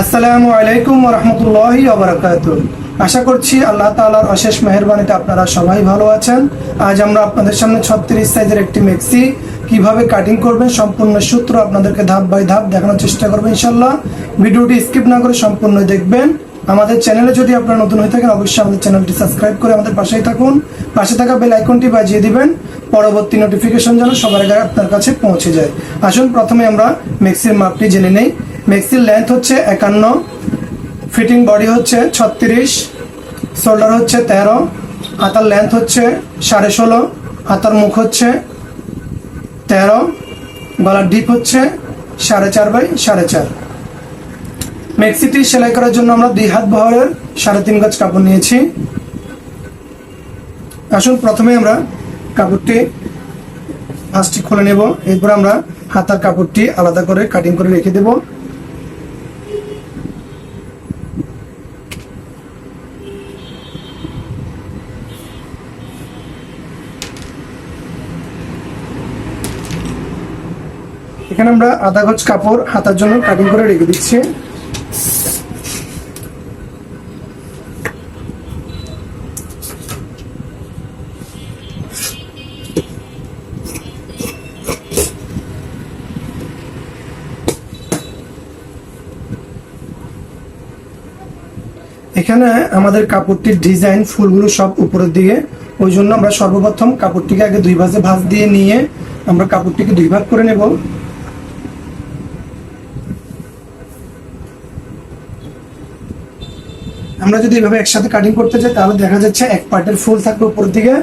আসসালামু আলাইকুম রহমতুল্লাহ ওবরাকাত আশা করছি আল্লাহ তাআলার অশেষ মেহরবানিতে আপনারা সবাই ভালো আছেন। আজ আমরা আপনাদের সামনে ছত্রিশ সাইজের একটি মেক্সি কীভাবে কাটিং করবেন, সম্পূর্ণ সূত্র আপনাদেরকে ধাপ বাই ধাপ দেখানোর চেষ্টা করব ইনশাল্লাহ ভিডিওটি স্কিপ না করে সম্পূর্ণ দেখবেন। আমাদের চ্যানেলে যদি আপনারা নতুন হয়ে থাকেন, অবশ্যই আমাদের চ্যানেলটি সাবস্ক্রাইব করে আমাদের পাশেই থাকুন। পাশে থাকা বেল আইকনটি বাজিয়ে দিবেন। পরবর্তী নোটিফিকেশন যেন সবার আগে আপনার কাছে পৌঁছে যায়। আসুন, প্রথমে আমরা মেক্সির মাপটি জেনে নেই। মেক্সির লেন্থ হচ্ছে একান্ন ফিটিং বডি হচ্ছে ছত্রিশ শোল্ডার হচ্ছে তেরো হাতার লেন্থ হচ্ছে সাড়ে ষোলো হাতার মুখ হচ্ছে তেরো, গলার ডিপ হচ্ছে সাড়ে চার বাই সাড়ে চার। মেক্সিটি সেলাই করার জন্য আমরা দুই হাত বহরের সাড়ে তিন গজ কাপড় নিয়েছি। আসুন প্রথমে আমরা কাপড়টি ফার্স্টটি খুলে নেব, এরপর আমরা হাতার কাপড়টি আলাদা করে কাটিং করে রেখে দেব। এখানে আমরা আধা গজ কাপড় হাতার জন্য কাটিং করে রেখে দিচ্ছি। এখানে আমাদের কাপড়টির ডিজাইন ফুলগুলো সব উপরের দিকে। ওই জন্য আমরা সর্বপ্রথম কাপড়টিকে আগে দুই ভাঁজে ভাঁজ দিয়ে নিয়ে আমরা কাপড়টিকে দুই ভাগ করে নেব। আমরা যদি এভাবে একসাথে কাটিং করতে চাই তাহলে দেখা যাচ্ছে এক পার্টের ফুল থাকবে উপর দিকে,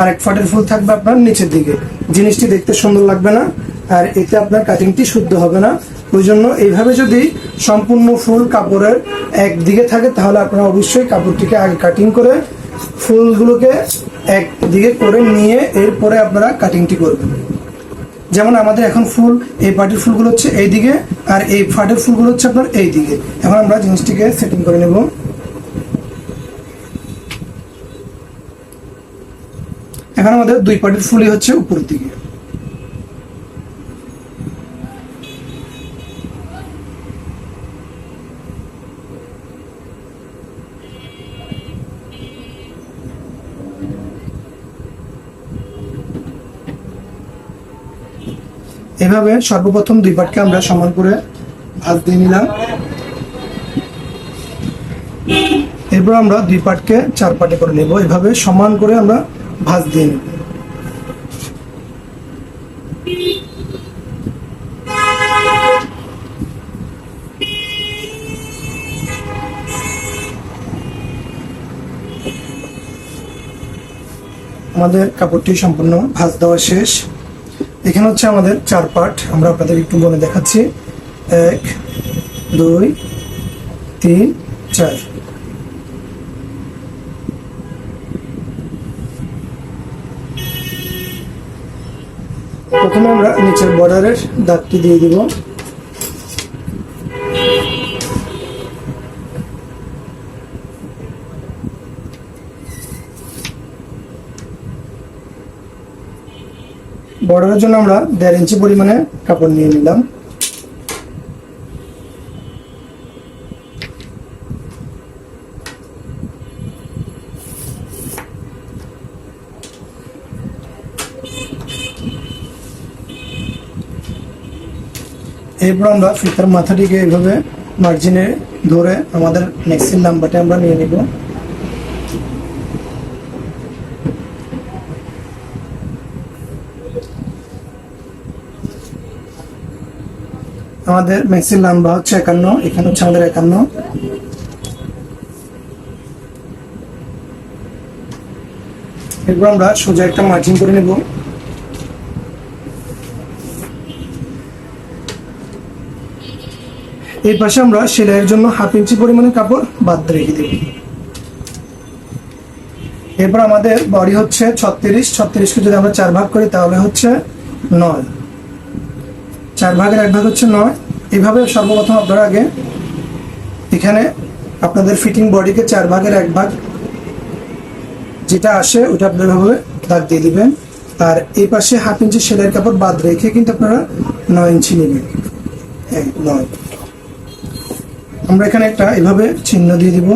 আর এক পার্টের ফুল থাকবে আপনার নিচের দিকে। জিনিসটি দেখতে সুন্দর লাগবে না, আর এতে আপনার কাটিংটি শুদ্ধ হবে না। ওই জন্য এইভাবে যদি সম্পূর্ণ ফুল কাপড়ের একদিকে থাকে, তাহলে আপনারা অবশ্যই কাপড়টিকে আগে কাটিং করে ফুলগুলোকে এক দিকে করে নিয়ে এরপরে আপনারা কাটিংটি করবেন। যেমন আমাদের এখন ফুল, এই পার্টির ফুলগুলো হচ্ছে এই দিকে আর এই ফাটের ফুলগুলো হচ্ছে আপনার এই দিকে এখন আমরা জিনিসটিকে সেটিং করে নেব। এখন আমাদের দুই পার্টির ফুলই হচ্ছে উপরের দিকে। এভাবে সর্বপ্রথম দুই পাটকে আমরা সমান করে ভাঁজ দিয়ে নিলাম। এরপর আমরা দুই পাটকে চার পাটে করে নেব। এভাবে সমান করে আমরা ভাঁজ দিয়ে নেব। আমাদের কাপড়টি সম্পূর্ণ ভাঁজ দেওয়া শেষ। এখানে হচ্ছে আমাদের চার পার্ট আমরা আপনাদের একটু বলে দেখাচ্ছি। এক, দুই, তিন, চার। প্রথমে আমরা নিচের বর্ডারের দাগটি দিয়ে দিব। বর্ডারের জন্য আমরা দেড় ইঞ্চি পরিমাণে কাপড় নিয়ে নিলাম। এরপর আমরা ফিতার মাথাটিকে এইভাবে মার্জিনে ধরে আমাদের নেক্সট নাম্বারটা আমরা নিয়ে নিব। আমাদের ম্যাক্সির লম্বা হচ্ছে একান্ন, এখানে হচ্ছে আমাদের একান্ন। এরপর আমরা সোজা একটা মার্জিন করে নেব। এই পাশে আমরা সেলাইয়ের জন্য হাফ ইঞ্চি পরিমাণে কাপড় বাদ রেখে দেব। এরপর আমাদের বডি হচ্ছে ছত্রিশ। ছত্রিশকে যদি আমরা চার ভাগ করি, তাহলে হচ্ছে নয়। চার ভাগের এক ভাগ হচ্ছে নয়। এইভাবে সর্বপ্রথম আপনারা আগে এখানে আপনাদের ফিটিং বডিকে চার ভাগের এক ভাগ যেটা আসে, ওটা আপনারা এভাবে দাগ দিয়ে দিবেন। আর এই পাশে হাফ ইঞ্চি সেলাইয়ের কাপড় বাদ রেখে কিন্তু আপনারা নয় ইঞ্চি নেবেন। এই নয়। আমরা এখানে একটা এভাবে চিহ্ন দিয়ে দিব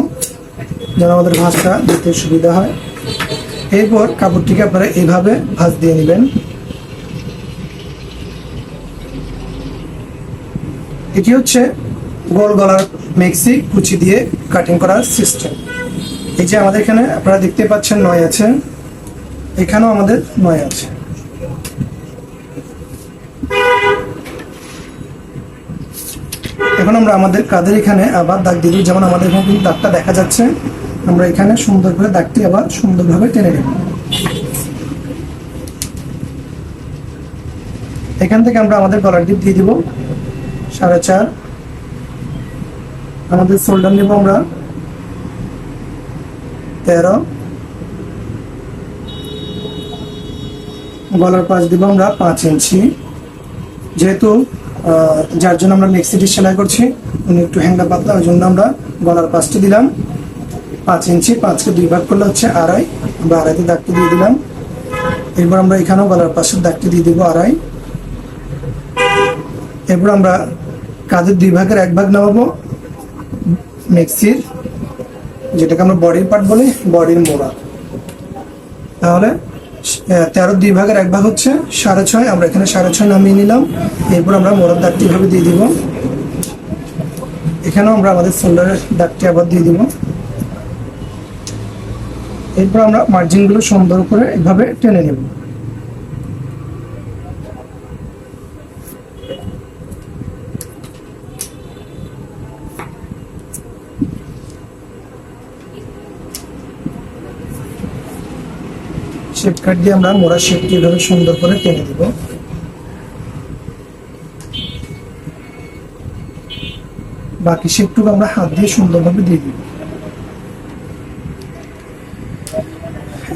যেন আমাদের ভাঁজটা দিতে সুবিধা হয়। এরপর কাপড়টিকে আপনারা এইভাবে ভাঁজ দিয়ে নেবেন। এটি হচ্ছে গোল গলার মেক্সি কুচি দিয়ে কাটিং করার সিস্টেম। এই যে আমাদের এখানে আপনারা দেখতে পাচ্ছেন নয় আছে, এখানেও আমাদের নয় আছে। এখন আমরা আমাদের কাদের এখানে আবার দাগ দিয়ে যেমন আমাদের এখানে কিন্তু দাগটা দেখা যাচ্ছে। আমরা এখানে সুন্দর করে দাগটি আবার সুন্দরভাবে টেনে নেব। এখান থেকে আমরা আমাদের গলার ডিপ দিয়ে দিব। সাড়ে চার। আমাদের শোল্ডার নেব আমরা। তেরো। গলার পাশ দিব আমরা পাঁচ ইঞ্চি। যেহেতু যার জন্য আমরা মেক্সিটি সেলাই করছি। উনি একটু হ্যাংটা পাতলা ওই জন্য আমরা গলার পাশটি দিলাম। পাঁচ ইঞ্চি, পাঁচকে দুই ভাগ করলে হচ্ছে আড়াই। আমরা আড়াইতে দাগটি দিয়ে দিলাম। এরপর আমরা এখানেও গলার পাশের দাগটি দিয়ে দিব আড়াই। এরপর আমরা কাজের দুই ভাগের এক ভাগ নামাবো মেক্সির যেটাকে আমরা বডির পার্ট বলি বডির মোড়া তাহলে তেরো দুই ভাগের এক ভাগ হচ্ছে সাড়ে ছয়। আমরা এখানে সাড়ে ছয় নামিয়ে নিলাম। এরপর আমরা মোড়ার দাগটি এভাবে দিয়ে দিব। এখানেও আমরা আমাদের ফোল্ডারের দাগটি আবার দিয়ে দিব। এরপর আমরা মার্জিনগুলো সুন্দর করে এভাবে টেনে নেব। শেপ কাট দিয়ে আমরা মোড়া শেপটি এভাবে সুন্দর করে টেনে দিব। বাকি শেপটুকু আমরা হাত দিয়ে সুন্দরভাবে দিয়ে দিব।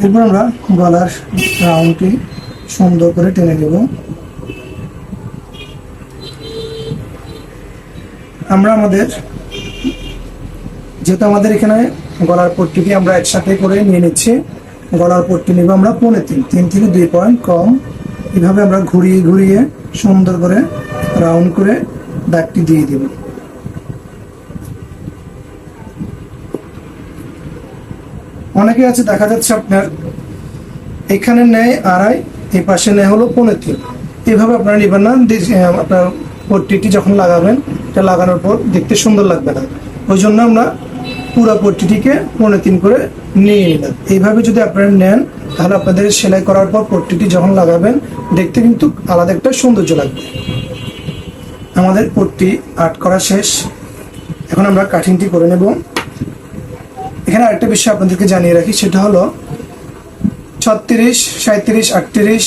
এরপর আমরা গলার রাউন্ডটি সুন্দর করে টেনে নেব। আমরা আমাদের, যেহেতু আমাদের এখানে গলার পট্টিটি আমরা একসাথে করে নিয়ে নিচ্ছি গলার পট্টি নিব আমরা পৌনে তিন। তিন থেকে দুই পয়েন্ট কম। এভাবে আমরা ঘুরিয়ে ঘুরিয়ে সুন্দর করে রাউন্ড করে দাগটি দিয়ে দিব। অনেকে আছে, দেখা যাচ্ছে আপনার এখানে নেয় আড়াই এই পাশে নেয় হলো পৌনে তিন। এভাবে আপনারা নেবেন না আপনার পট্টিটি যখন লাগাবেন, এটা লাগানোর পর দেখতে সুন্দর লাগবে না। ওই জন্য আমরা পুরো পট্টিটিকে পৌনে তিন করে নিয়ে নিলাম এইভাবে যদি আপনারা নেন, তাহলে আপনাদের সেলাই করার পর পট্টিটি যখন লাগাবেন, দেখতে কিন্তু আলাদা একটা সৌন্দর্য লাগবে। আমাদের পট্টি আর্ট করা শেষ। এখন আমরা কাটিংটি করে নেব। এখানে আরেকটা বিষয় আপনাদেরকে জানিয়ে রাখি, সেটা হলো ছত্রিশ সাঁত্রিশ আটত্রিশ,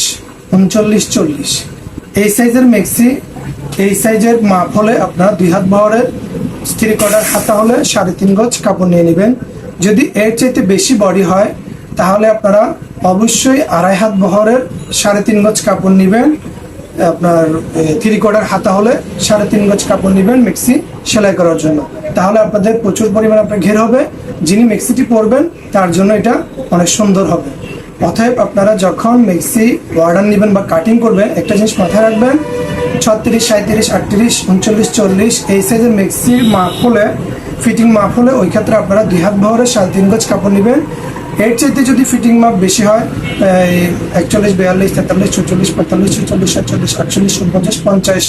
উনচল্লিশ, চল্লিশ। এই সাইজের মেক্সি, এই সাইজের মাপ হলে আপনারা দুই হাত বহরের স্ত্রী কটার হাতা হলে সাড়ে তিন গজ কাপড় নিয়ে নেবেন। যদি এর চাইতে বেশি বডি হয়, তাহলে আপনারা অবশ্যই আড়াই হাত বহরের সাড়ে তিন গজ কাপড় নেবেন। আপনার থ্রি কোয়ার্টার হাতা হলে সাড়ে তিন গজ কাপড় নেবেন মেক্সি সেলাই করার জন্য। তাহলে আপনাদের প্রচুর পরিমাণে আপনার ঘের হবে। যিনি মেক্সিটি পরবেন, তার জন্য এটা অনেক সুন্দর হবে। অতএব আপনারা যখন মিক্সি অর্ডার নেবেন বা কাটিং করবেন, একটা জিনিস মাথায় রাখবেন, ছত্রিশ সাঁত্রিশ আটত্রিশ, উনচল্লিশ, চল্লিশ, এই সাইজের মেক্সির মাপ হলে ফিটিং মাপ হলে ওই ক্ষেত্রে আপনারা দুই হাত ভরে সাত, তিন গজ কাপড় নেবেন। এর চাইতে যদি ফিটিং মাপ বেশি হয় একচল্লিশ, বিয়াল্লিশ, তেতাল্লিশ, চৌচল্লিশ, পঁয়তাল্লিশ, ছেচল্লিশ, সাতচল্লিশ, আটচল্লিশ উনপঞ্চাশ পঞ্চাশ,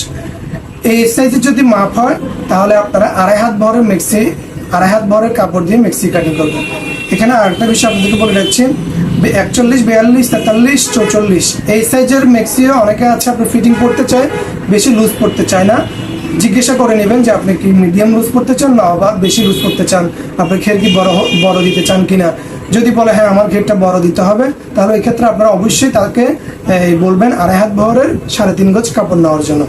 এই সাইজের যদি মাপ হয়, তাহলে আপনারা আড়াই হাত ভরের মিক্সি, আড়াই হাত ভরের কাপড় দিয়ে মেক্সি কাটিং করবেন। এখানে আরেকটা বিষয় আপনাদেরকে বলে রাখছি একচল্লিশ, বিয়াল্লিশ, তেতাল্লিশ, চৌচল্লিশ। এই সাইজের মেক্সিও অনেকে আছে আপনি ফিটিং করতে চায়, বেশি লুজ করতে চায় না। জিজ্ঞাসা করে নেবেন যে আপনি কি মিডিয়াম লুজ করতে চান না বা বেশি লুজ করতে চান? আপনি খের কি বড় বড় দিতে চান কিনা? যদি বলে হ্যাঁ আমার ঘেরটা বড় দিতে হবে, তাহলে এই ক্ষেত্রে আপনারা অবশ্যই তাকে বলবেন আড়াই হাত বহরের সাড়ে তিন গজ কাপড় নেওয়ার জন্য।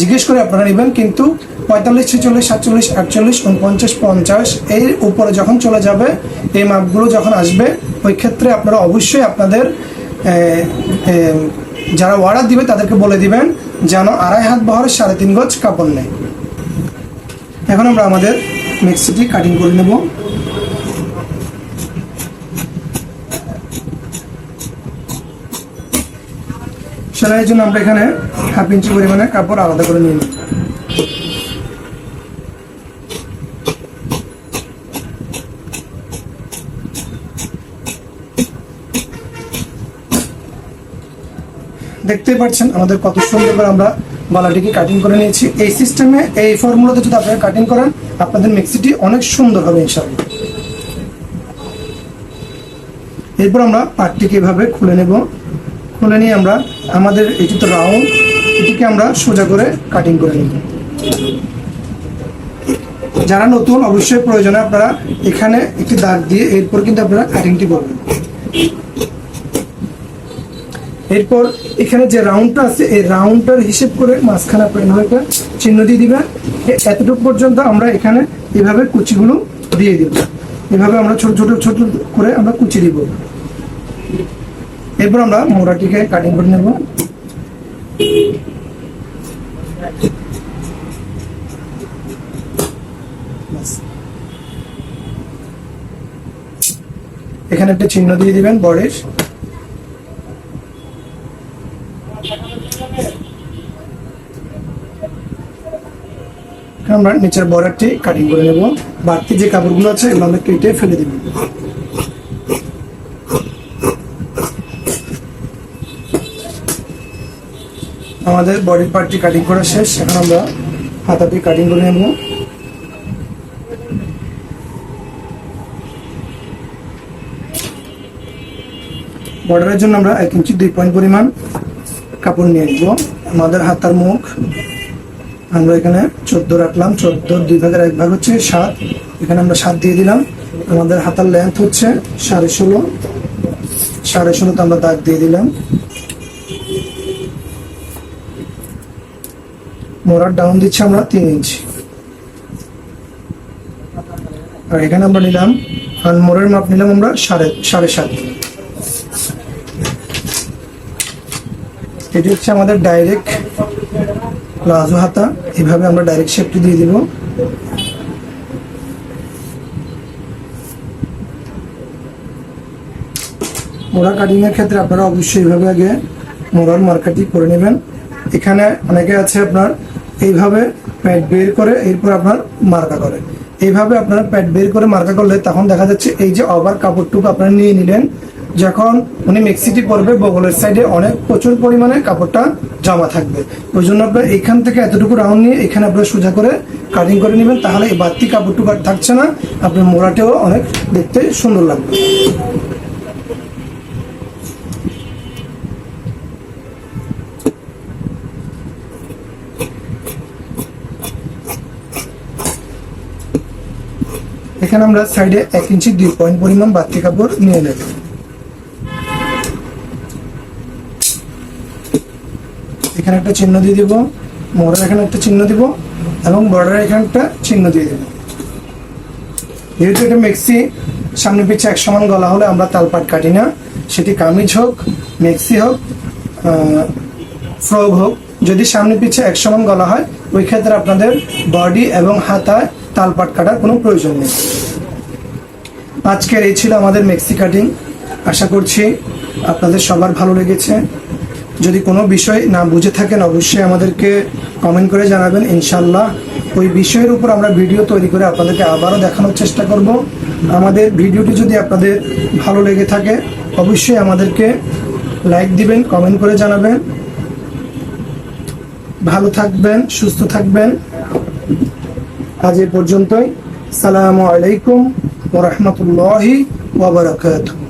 জিজ্ঞেস করে আপনারা নেবেন, কিন্তু পঁয়তাল্লিশ, ছেচল্লিশ, সাতচল্লিশ আটচল্লিশ উনপঞ্চাশ, পঞ্চাশ, এর উপরে যখন চলে যাবে, এই মাপগুলো যখন আসবে, ওই ক্ষেত্রে আপনারা অবশ্যই আপনাদের যারা অর্ডার দিবে তাদেরকে বলে দিবেন, যেন আড়াই হাত বহরের সাড়ে তিন গজ কাপড় নেয়। এখন আমরা আমাদের মিক্সিটি কাটিং করে নেব। সেলাইয়ের জন্য আমরা এখানে হাফ ইঞ্চি পরিমাণে কাপড় আলাদা করে নিয়ে নিই দেখতেই পাচ্ছেন আমাদের কত সুন্দর করে আমরা বালাটিকে কাটিং করে নিয়েছি। এই সিস্টেমে এই ফর্মুলাতে যদি আপনারা কাটিং করেন, আপনাদের মিক্সিটি অনেক সুন্দর হবে ইনশাআল্লাহ। এরপর আমরা পাটটিকে এভাবে খুলে নেব। খুলে নিয়ে আমরা আমাদের এটি তো রাউন্ড এটিকে আমরা সোজা করে কাটিং করে নেব। যারা নতুন, অবশ্যই প্রয়োজনে আপনারা এখানে একটি দাগ দিয়ে এরপর কিন্তু আপনারা কাটিংটি করবেন। এরপর এখানে যে রাউন্ডটা আছে, এই রাউন্ডটার হিসেব করে মাঝখানে আপনার এভাবে চিহ্ন দিয়ে দিবেন। এতটুকু পর্যন্ত আমরা এখানে এভাবে কুচিগুলো দিয়ে দিব। এভাবে আমরা ছোট ছোট ছোট করে আমরা কুচি দিব। এরপর আমরা মোড়াটিকে কাটিং করে নেব। এখানে একটা চিহ্ন দিয়ে দিবেন বডির আমরা নিচের বর্ডারটি কাটিং করে নেব। বাড়তি যে কাপড়গুলো আছে, এগুলো আমরা কেটে ফেলে দিব। আমাদের বডির পার্টটি কাটিং করা শেষ। এখন আমরা হাতাটি কাটিং করে নেব। বর্ডারের জন্য আমরা এক ইঞ্চি দুই পয়েন্ট পরিমাণ কাপড় নিয়ে নিব আমাদের হাতার মুখ আমরা এখানে চোদ্দ রাখলাম, চোদ্দ, দুই ভাগের এক ভাগ হচ্ছে সাত। এখানে আমরা সাত দিয়ে দিলাম। আমাদের হাতার লেন্থ হচ্ছে সাড়ে ষোলো। সাড়ে ষোলোতে আমরা দাগ দিয়ে দিলাম। মোড়ার ডাউন দিচ্ছি আমরা তিন ইঞ্চি আর এখানে আমরা নিলাম, আর মোড়ের মাপ নিলাম আমরা সাড়ে সাড়ে সাত। এটি হচ্ছে আমাদের ডাইরেক্ট প্লাজো হাতা, এভাবে আমরা ডাইরেক্ট শেপটি দিয়ে দিব। মোড়া কাটিং এর ক্ষেত্রে আপনারা অবশ্যই এইভাবে আগে মোড়ার মার্কাটি করে নেবেন। এখানে অনেকে আছে আপনার, এইভাবে প্যাড বের করে এরপর আপনার মার্কা করে। এইভাবে আপনার প্যাড বের করে মার্কা করলে তখন দেখা যাচ্ছে এই যে ওভার কাপড়টুকু আপনারা নিয়ে নিলেন যখন উনি মেক্সিটি করবে বগলের সাইডে অনেক প্রচুর পরিমাণে কাপড়টা জমা থাকবে। ওই জন্য আপনার এখান থেকে এতটুকু রাউন্ড নিয়ে এখানে আপনার সোজা করে কাটিং করে নেবেন, তাহলে এই বাড়তি কাপড়টুকু আর থাকছে না। আপনার মোড়াটেও অনেক দেখতে সুন্দর লাগবে। এখানে আমরা সাইডে এক ইঞ্চি দুই পয়েন্ট পরিমাণ বাড়তি কাপড় নিয়ে নেব। এখানে একটা চিহ্ন দিয়ে দিব, মোড়ার এখানে একটা চিহ্ন দিব এবং বর্ডার এখানে একটা চিহ্ন দিয়ে দিব। যেহেতু এটা মেক্সি, সামনে পিছে এক সমান গলা হলে আমরা তালপাট কাটি না। সেটি কামিজ হোক, মেক্সি হোক ফ্রক হোক, যদি সামনে পিছে এক সমান গলা হয়, ওই ক্ষেত্রে আপনাদের বডি এবং হাতায় তালপাট কাটার কোনো প্রয়োজন নেই। আজকের এই ছিল আমাদের মেক্সি কাটিং। আশা করছি আপনাদের সবার ভালো লেগেছে। যদি কোনো বিষয় না বুঝে থাকেন, অবশ্যই আমাদেরকে কমেন্ট করে জানাবেন ইনশাল্লাহ ওই বিষয়ের উপর আমরা ভিডিও তৈরি করে আপনাদেরকে আবারও দেখানোর চেষ্টা করব। আমাদের ভিডিওটি যদি আপনাদের ভালো লেগে থাকে, অবশ্যই আমাদেরকে লাইক দিবেন কমেন্ট করে জানাবেন। ভালো থাকবেন, সুস্থ থাকবেন। আজ এ পর্যন্তই। সালামু আলাইকুম ওরহমতুল্লাহি ওবরাকাতুহ